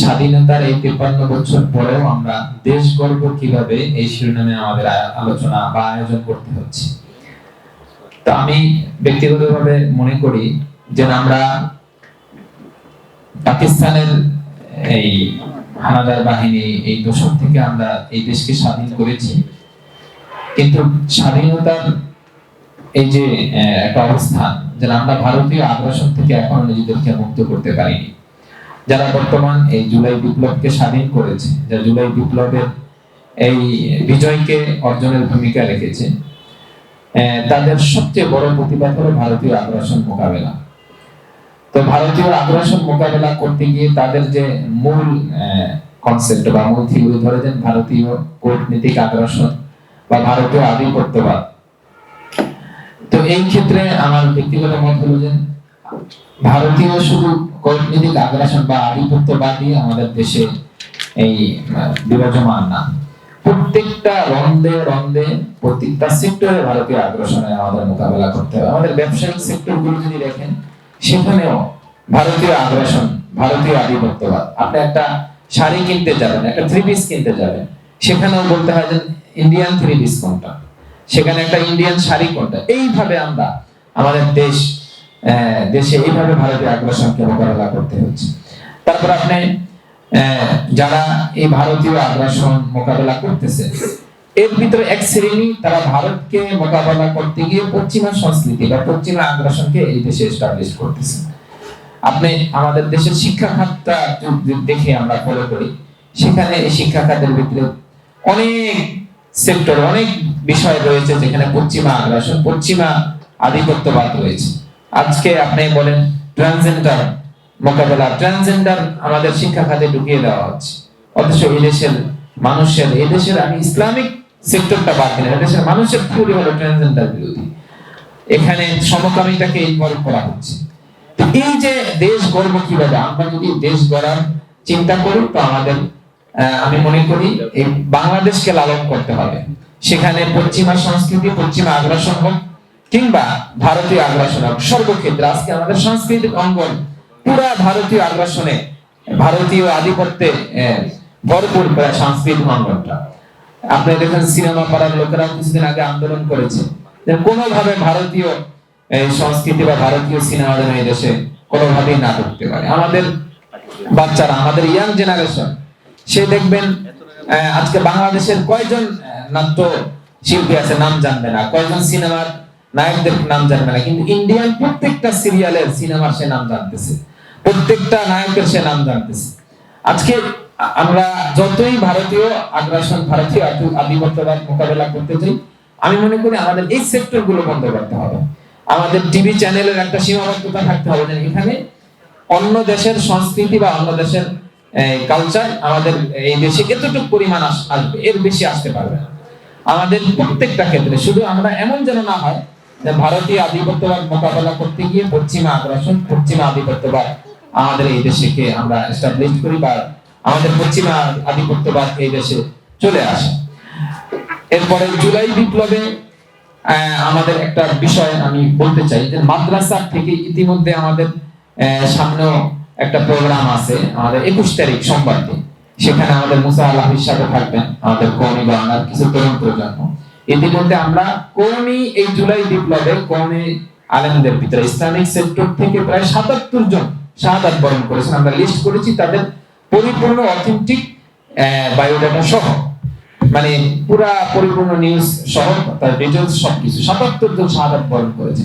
স্বাধীনতার এই তিপ্পান্ন বছর পরেও আমরা দেশ গর্ব কীভাবে এই শিরোনামে আমাদের আলোচনা বা আয়োজন করতে হচ্ছে। তো আমি ব্যক্তিগতভাবে মনে করি যে আমরা পাকিস্তানের এই হানাদার বাহিনী এই দোষক থেকে আমরা এই দেশকে স্বাধীন করেছি। কিন্তু স্বাধীনতার এই যে একটা অবস্থান যে আমরা ভারতীয় আগ্রাসন থেকে এখনও নিজেদেরকে মুক্ত করতে পারিনি। যারা বর্তমান এই জুলাই বিপ্লবকে স্বাধীন করেছে, যারা জুলাই বিপ্লবের এই বিজয়কে অর্জনের ভূমিকা রেখেছে তাদের সবচেয়ে বড় প্রতিবাদ হলো ভারতীয় আগ্রাসন মোকাবেলা। তো ভারতীয় আগ্রাসন মোকাবেলা করতে গিয়ে তাদের যে মূল কনসেপ্ট বা মূল থিওরি ধরে ভারতীয় কূটনীতিক আগ্রাসন বা ভারতীয় আধিপত্যবাদ। তো এই ক্ষেত্রে আমার ব্যক্তিগত মত হলো যে ভারতীয় শুধু কূটনীতিক আগ্রাসন বা আধিপত্যবাদই আমাদের দেশে এই বিরাজমান না। প্রত্যেকটা রন্ধে রন্ধে প্রত্যেকটা সেক্টরে ভারতীয় আগ্রাসনে আমাদের মোকাবেলা করতে হবে। আমাদের ব্যবসায়িক সেক্টরগুলো যদি দেখেন, সেখানেও ভারতীয় আগ্রাসন, ভারতীয় আধিপত্যবাদ। আপনি একটা শাড়ি কিনতে যাবেন, একটা থ্রি পিস কিনতে যাবেন, সেখানেও বলতে হয় যে ইন্ডিয়ান থ্রি পিস কোনটা? সেখানে একটা ইন্ডিয়ান শাড়ি কোনটা? এইভাবে আমরা আমাদের দেশ দেশে এইভাবে ভারতীয় আগ্রাসনকে মোকাবেলা করতে হচ্ছে? তারপর আপনি যারা এই ভারতীয় আগ্রাসন মোকাবেলা করতেছে, এর ভিতরে এক শ্রেণি তারা ভারতকে মোকাবেলা করতে গিয়ে পশ্চিমা সংস্কৃতি বা পশ্চিমা আগ্রাসনকে এই দেশে এস্টাবলিশ করতেছে। আপনি আমাদের দেশের শিক্ষা খাতটা দেখে আমরা ফলো করি। সেখানে এই শিক্ষা খাতের ভিতরে অনেক সেক্টর অনেক বিষয় রয়েছে যেখানে পশ্চিমা আগ্রাসন, পশ্চিমা আধিপত্যবাদ রয়েছে। আজকে আপনি বলেন ট্রান্সজেন্ডার মোকাবেলা, ট্রান্সজেন্ডার আমাদের শিক্ষা খাতে ঢুকিয়ে দেওয়া হচ্ছে। অথচ এই দেশের মানুষের, এই দেশের আমি ইসলামিক সেক্টরটা বাদ দিলাম, এই দেশের মানুষের থিওরি হলো ট্রান্সজেন্ডার বিরোধী। এখানে সমকামিতাকে ইনভলভ করা হচ্ছে। এই যে দেশ গর্ব কীভাবে? আমরা যদি দেশ গড়ার চিন্তা করি, তো আমাদের আমি মনে করি এই বাংলাদেশকে লালন করতে হবে। সেখানে পশ্চিমা সংস্কৃতি, পশ্চিমা আগ্রাসন হোক কিংবা ভারতীয় আগ্রাসন সর্বক্ষেত্রে, আজকে আমাদের সাংস্কৃতিক অঙ্গন পুরা ভারতীয় আগ্রাসনে ভারতীয় আধিপত্যে ভরপুর প্রায় সাংস্কৃতিক অঙ্গনটা। আপনি দেখেন, সিনেমা পাড়ার লোকেরা কিছুদিন আগে আন্দোলন করেছে। কোনোভাবে ভারতীয় সংস্কৃতি বা ভারতীয় সিনেমা যেন এই দেশে কোনোভাবেই না ঢুকতে পারে। আমাদের বাচ্চারা, আমাদের ইয়াং জেনারেশন সে দেখবেন আজকে বাংলাদেশের কয়জন নাট্য শিল্পী আছে নাম জানবে না। কয়জন সিনেমার নায়কদের নাম জানবে না, কিন্তু ইন্ডিয়ান প্রত্যেকটা সিরিয়ালের সিনেমার সে নাম জানতেছে। প্রত্যেকটা নায়কের সে নাম জানতেছে। আজকে আমরা যতই ভারতীয় আগ্রাসন, ভারতীয় আধি- আধিপত্যবাদ মোকাবেলা করতে চাই, আমি মনে করি আমাদের এই সেক্টরগুলো বন্ধ করতে হবে। আমাদের টিভি চ্যানেলের একটা সীমাবদ্ধতা থাকতে হবে যে এখানে অন্য দেশের সংস্কৃতি বা অন্য দেশের কালচার আমাদের এই দেশে এতটুকু পরিমাণ আসবে, এর বেশি আসতে পারবে আমাদের প্রত্যেকটা ক্ষেত্রে, শুধু আমরা এমন যেন না হয় ভারতীয় আধিপত্যবাদ মোকাবেলা করতে গিয়ে পশ্চিমা আগ্রাসন, পশ্চিমা আধিপত্যবাদ আমাদের এই দেশকে আমরা এস্টাবলিশ করি বা আমাদের পশ্চিমা আধিপত্যবাদ এই দেশে চলে আসে। এরপরে জুলাই বিপ্লবে আমাদের একটা বিষয় আমি বলতে চাই যে মাদ্রাসা থেকে ইতিমধ্যে আমাদের সামনেও একটা প্রোগ্রাম আছে আমাদের একুশ তারিখ সোমবার সেখানে আমাদের মুসা আল্লাহ হিসাবে থাকবেন, আমাদের কৌমি বাংলার কিছু তরুণ প্রজন্ম। ইতিমধ্যে আমরা কৌমি এই জুলাই বিপ্লবে কৌমি আলেমদের ভিতরে ইসলামিক সেক্টর থেকে প্রায় সাতাত্তর জন শাহাদাত বরণ করেছেন। আমরা লিস্ট করেছি তাদের পরিপূর্ণ অথেন্টিক বায়োডাটা সহ। মানে পুরা পরিপূর্ণ নিউজ সহ, তার ডিটেলস সবকিছু। সাতাত্তর জন শাহাদাত বরণ করেছে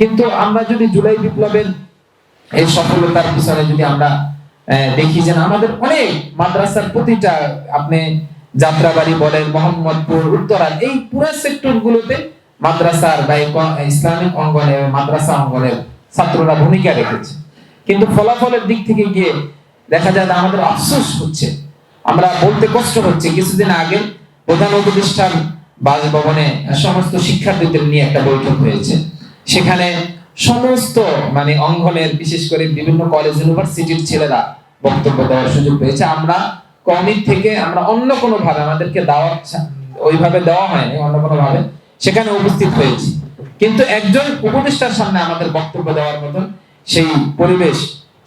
কিন্তু আমরা যদি জুলাই বিপ্লবের এই সফলতার পিছনে যদি আমরা দেখি যে আমাদের অনেক মাদ্রাসার প্রতিটা আপনি যাত্রাবাড়ি বলেন, মোহাম্মদপুর, উত্তরা, এই পুরো সেক্টর গুলোতে মাদ্রাসার বা ইসলামিক অঙ্গনে, মাদ্রাসা অঙ্গনের ছাত্ররা ভূমিকা রেখেছে। কিন্তু ফলাফলের দিক থেকে গিয়ে দেখা যায় আমাদের আফসোস হচ্ছে। আমরা বলতে কষ্ট হচ্ছে। কিছুদিন আগে প্রধান উপদেষ্টার বাসভবনে সমস্ত শিক্ষার্থীদের নিয়ে একটা বৈঠক হয়েছে। সেখানে সমস্ত মানে অঙ্গনের, বিশেষ করে বিভিন্ন কলেজ ইউনিভার্সিটির ছেলেরা বক্তব্য দেওয়ার সুযোগ পেয়েছে। আমরা কমিক থেকে আমরা অন্য কোনো ভাবে আমাদেরকে দাওয়াত ওইভাবে দেওয়া হয়নি, অন্য কোনো ভাবে, সেখানে উপস্থিত হয়েছি। কিন্তু একজন উপদেষ্টার সামনে আমাদের বক্তব্য দেওয়ার মতন সেই পরিবেশ,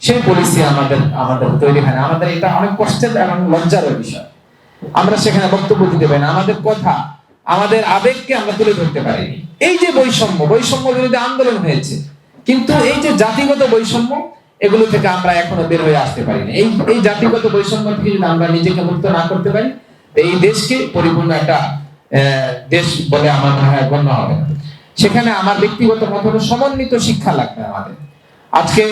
সেই পলিসি আমাদের আমাদের তৈরি হয় না। আমাদের এটা অনেক কষ্টের এবং লজ্জার বিষয়। আমরা সেখানে বক্তব্য দিতে পারি না। আমাদের কথা, আমাদের আবেগকে আমরা তুলে ধরতে পারিনি। এই যে বৈষম্য বৈষম্য বিরোধী আন্দোলন হয়েছে, কিন্তু এই যে জাতিগত বৈষম্য এগুলো থেকে আমরা এখনও বের হয়ে আসতে পারি না। এই এই জাতিগত বৈষম্য থেকে যদি আমরা নিজেকে মুক্ত না করতে পারি, এই দেশকে পরিপূর্ণ একটা দেশ বলে আমার মনে হয় গণ্য হবে না। সেখানে আমার ব্যক্তিগত মত হলো সমন্বিত শিক্ষা লাগবে আমাদের। আজকে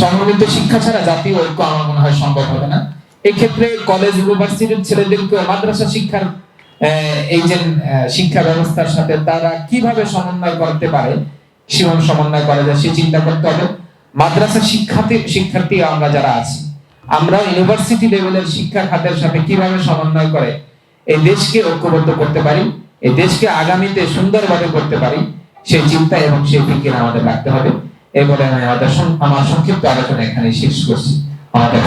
সমন্বিত শিক্ষা ছাড়া জাতীয় ঐক্য আমার মনে হয় সম্ভব হবে না। এক্ষেত্রে কলেজ ইউনিভার্সিটির ছেলেদেরকে মাদ্রাসা শিক্ষার এই যে শিক্ষা ব্যবস্থার সাথে তারা কীভাবে সমন্বয় করতে পারে সীমন সমন্বয় করা যায়, সে চিন্তা করতে হবে। মাদ্রাসা শিক্ষার্থী শিক্ষার্থী আমরা যারা আছি, আমরা ইউনিভার্সিটি লেভেলের শিক্ষা খাতের সাথে কীভাবে সমন্বয় করে এই দেশকে ঐক্যবদ্ধ করতে পারি, এই দেশকে আগামীতে সুন্দরভাবে করতে পারি, সেই চিন্তা এবং সেই ফিকির আমাদের রাখতে হবে। এই বলে আমি আমাদের আমার সংক্ষিপ্ত আলোচনা এখানে শেষ করছি। আমাদের